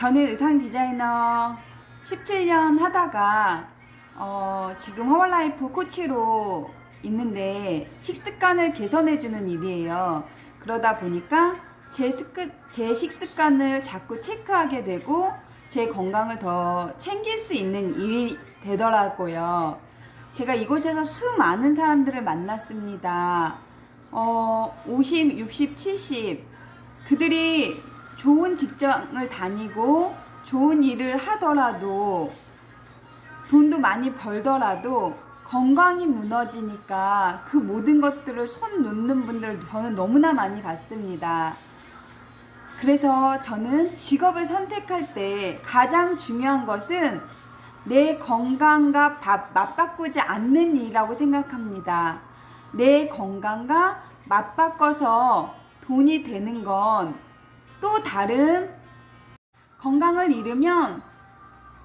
저는 의상 디자이너 17년 하다가 어, 지금 허벌라이프 코치로 있는데 식습관을 개선해주는 일이에요. 그러다 보니까 제, 습관, 제 식습관을 자꾸 체크하게 되고 제 건강을 더 챙길 수 있는 일이 되더라고요. 제가 이곳에서 수많은 사람들을 만났습니다. 어, 50, 60, 70. 그들이 좋은 직장을 다니고 좋은 일을 하더라도 돈도 많이 벌더라도 건강이 무너지니까 그 모든 것들을 손 놓는 분들을 저는 너무나 많이 봤습니다. 그래서 저는 직업을 선택할 때 가장 중요한 것은 내 건강과 밥, 맞바꾸지 않는 일이라고 생각합니다. 내 건강과 맞바꿔서 돈이 되는 건 또 다른 건강을 잃으면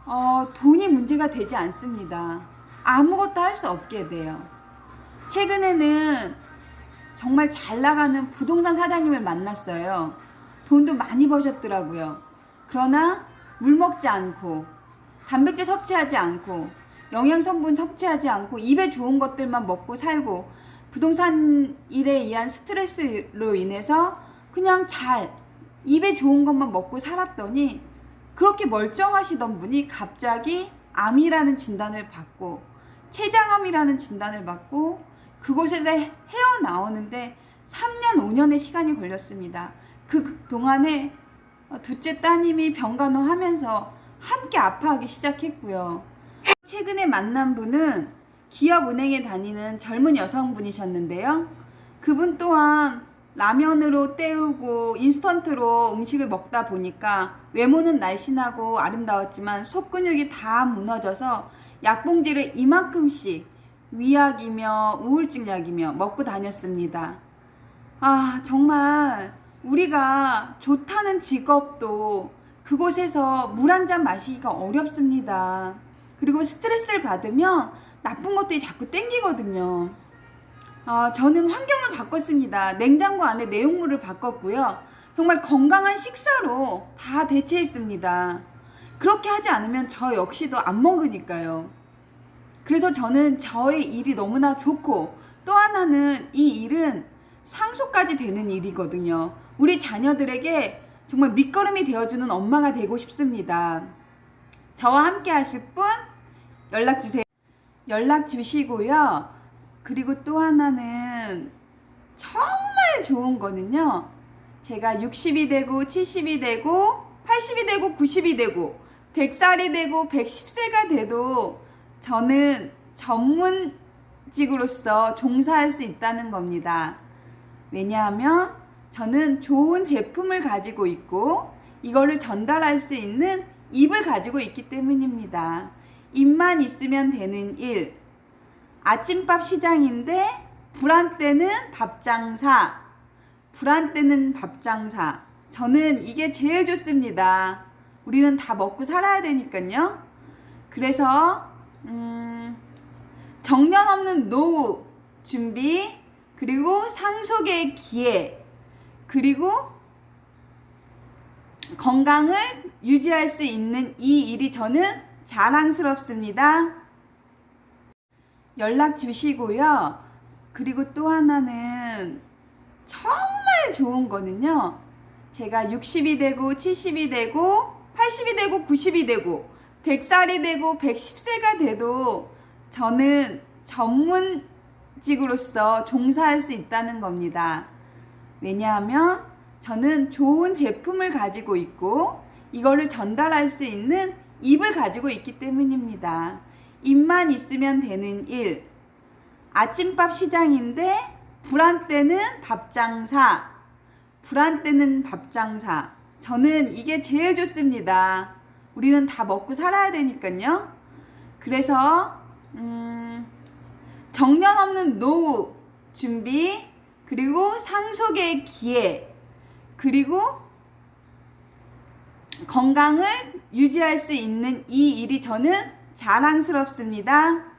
어, 돈이 문제가 되지 않습니다. 아무것도 할 수 없게 돼요. 최근에는 정말 잘 나가는 부동산 사장님을 만났어요. 돈도 많이 버셨더라고요. 그러나 물 먹지 않고 단백질 섭취하지 않고 영양 성분 섭취하지 않고 입에 좋은 것들만 먹고 살고 부동산 일에 의한 스트레스로 인해서 그냥 잘 입에 좋은 것만 먹고 살았더니 그렇게 멀쩡하시던 분이 갑자기 암이라는 진단을 받고 췌장암이라는 진단을 받고 그곳에서 헤어나오는데 3년 5년의 시간이 걸렸습니다. 그 동안에 둘째 따님이 병간호 하면서 함께 아파하기 시작했고요. 최근에 만난 분은 기업은행에 다니는 젊은 여성분이셨는데요. 그분 또한 라면으로 때우고 인스턴트로 음식을 먹다 보니까 외모는 날씬하고 아름다웠지만 속 근육이 다 무너져서 약봉지를 이만큼씩 위약이며 우울증 약이며 먹고 다녔습니다. 아, 정말 우리가 좋다는 직업도 그곳에서 물 한 잔 마시기가 어렵습니다. 그리고 스트레스를 받으면 나쁜 것들이 자꾸 땡기거든요. 아, 저는 환경을 바꿨습니다. 냉장고 안에 내용물을 바꿨고요. 정말 건강한 식사로 다 대체했습니다. 그렇게 하지 않으면 저 역시도 안 먹으니까요. 그래서 저는 저의 일이 너무나 좋고 또 하나는 이 일은 상속까지 되는 일이거든요. 우리 자녀들에게 정말 밑거름이 되어주는 엄마가 되고 싶습니다. 저와 함께 하실 분 연락 주세요. 연락 주시고요. 그리고 또 하나는 정말 좋은 거는요. 제가 60이 되고 70이 되고 80이 되고 90이 되고 100살이 되고 110세가 돼도 저는 전문직으로서 종사할 수 있다는 겁니다. 왜냐하면 저는 좋은 제품을 가지고 있고 이거를 전달할 수 있는 입을 가지고 있기 때문입니다. 입만 있으면 되는 일. 아침밥 시장인데 불안 때는 밥장사. 불안 때는 밥장사. 저는 이게 제일 좋습니다. 우리는 다 먹고 살아야 되니까요. 그래서 음, 정년 없는 노후 준비 그리고 상속의 기회 그리고 건강을 유지할 수 있는 이 일이 저는 자랑스럽습니다. 연락 주시고요. 그리고 또 하나는 정말 좋은 거는요. 제가 60이 되고 70이 되고 80이 되고 90이 되고 100살이 되고 110세가 돼도 저는 전문직으로서 종사할 수 있다는 겁니다. 왜냐하면 저는 좋은 제품을 가지고 있고 이거를 전달할 수 있는 입을 가지고 있기 때문입니다. 입만 있으면 되는 일. 아침밥 시장인데 불안 때는 밥장사. 불안 때는 밥장사. 저는 이게 제일 좋습니다. 우리는 다 먹고 살아야 되니까요. 그래서 음, 정년 없는 노후 준비 그리고 상속의 기회 그리고 건강을 유지할 수 있는 이 일이 저는 자랑스럽습니다.